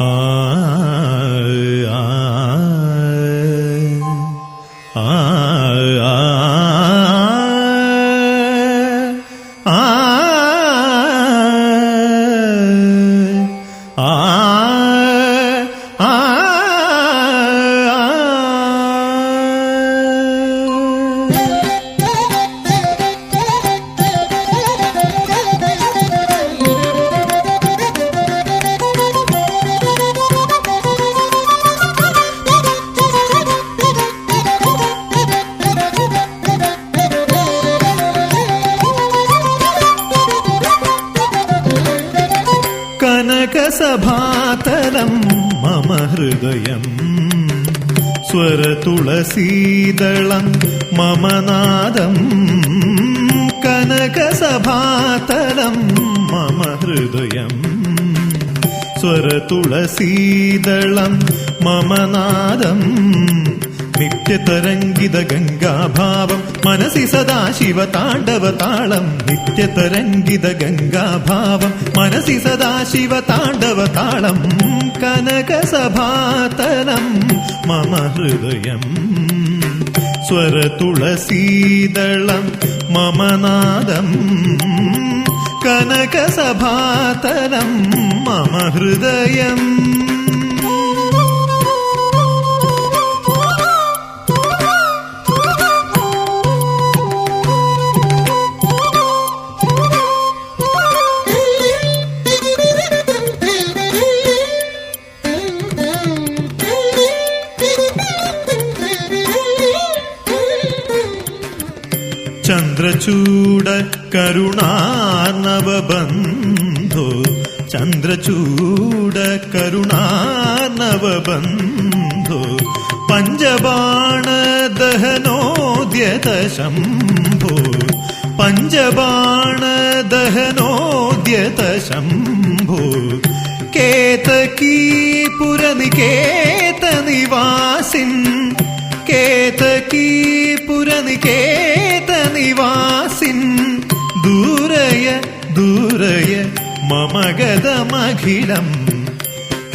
ಆ ഹൃദയം. സ്വരതുളസീതളം മമനാദം. കനകസഭാതലം മമ ഹൃദയം. സ്വരതുളസീതളം മമ നാദം നിത്യതരംഗിത ഗംഗാഭാവം മനസി സദാ ശിവ താണ്ഡവ താളം. നിത്യതരംഗിത ഗംഗാഭാവം മനസി സദാ ശിവ താണ്ഡവ താളം. കനകസഭാതലം. മമ ഹൃദയം. സ്വരതുളസീതളം മമ നാദം. കനകസഭാതലം. മമ ഹൃദയം. ചന്ദ്രചൂട കരുണാർണവബന്ധോ ചന്ദ്രചൂട കരുണാർണവബന്ധോ പഞ്ചബാണ ദഹനോദ്യത ശംഭോ പഞ്ചബാണ ദഹനോദ്യത ശംഭോ പുരനികേതനിവാസിൻ നിവാസിൻ കേതകീപുരനികേത മമ കേതകീപുരനികേതനിവാസിൻ.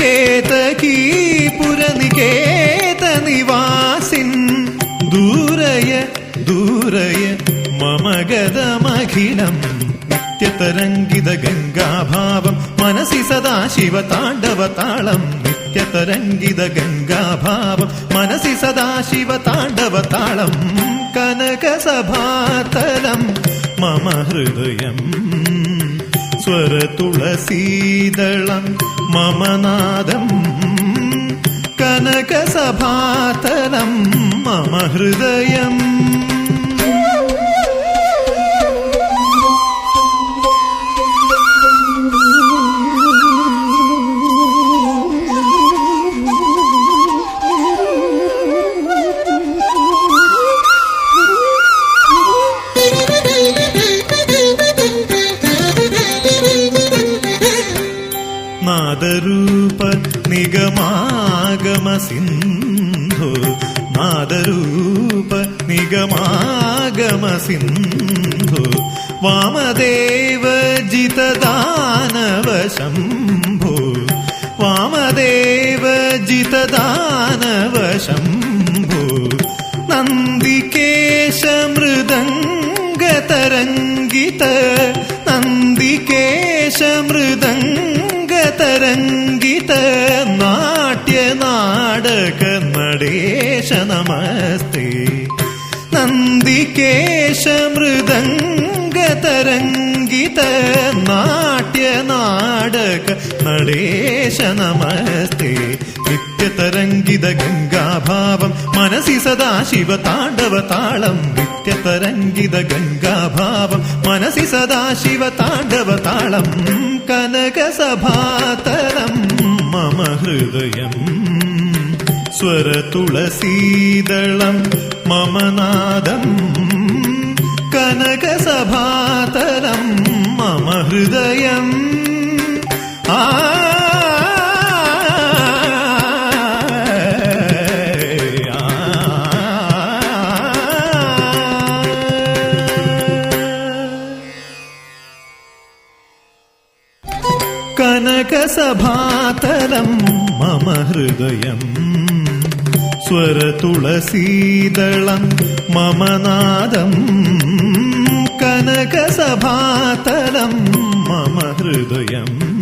കേതകീപുരനികേത ദൂരയ ദൂരയ മമഗതമഖിളം നിത്യതരംഗിത ഗംഗാഭാവം മനസി സദാ ശിവതാണ്ഡവതാളം. താണ്ഡവ താളം നിത്യതരംഗിത ഗംഗാഭാവം മനസി സദാ ശിവതാണ്ഡവതാളം. താണ്ഡവ താളം കനകസഭാതലം. മമ ഹൃദയം സ്വരതുളസീദളം മമ മമനാദം കനകസഭാതലം മമ ഹൃദയം നാദരൂപ നിഗമാഗമ സിന്ധു നാദരൂപ നിഗമാഗമ സിന്ധു വാമദേവ ജിതദാനവ ശംഭു വാമദേവ ജിതദാനവ ശംഭു നന്ദികേശ മൃദംഗതരംഗിത നന്ദികേശ മൃദംഗതരംഗിത നാട്യനാടക നടേശ നമസ്തേ. നന്ദികേശ നാട്യ നാട്യനാടക നടേശ നമസ്തേ. നിത്യതരംഗിത ഗംഗാഭാവം മനസി സദാ ശിവ താണ്ഡവ താളം. നിത്യതരംഗിത ഗംഗാഭാവം മനസി സദാ ശിവ താണ്ഡവ താളം. കനകസഭാതലം മമ ഹൃദയം. സ്വരതുളസീദളം മമ നാദം. കനകസഭാതലം മമ ഹൃദയം. ആ കനകസഭാതലം മമ ഹൃദയം. സ്വരതുളസീതളം മമ നാദം. കനകസഭാതലം മമ ഹൃദയം.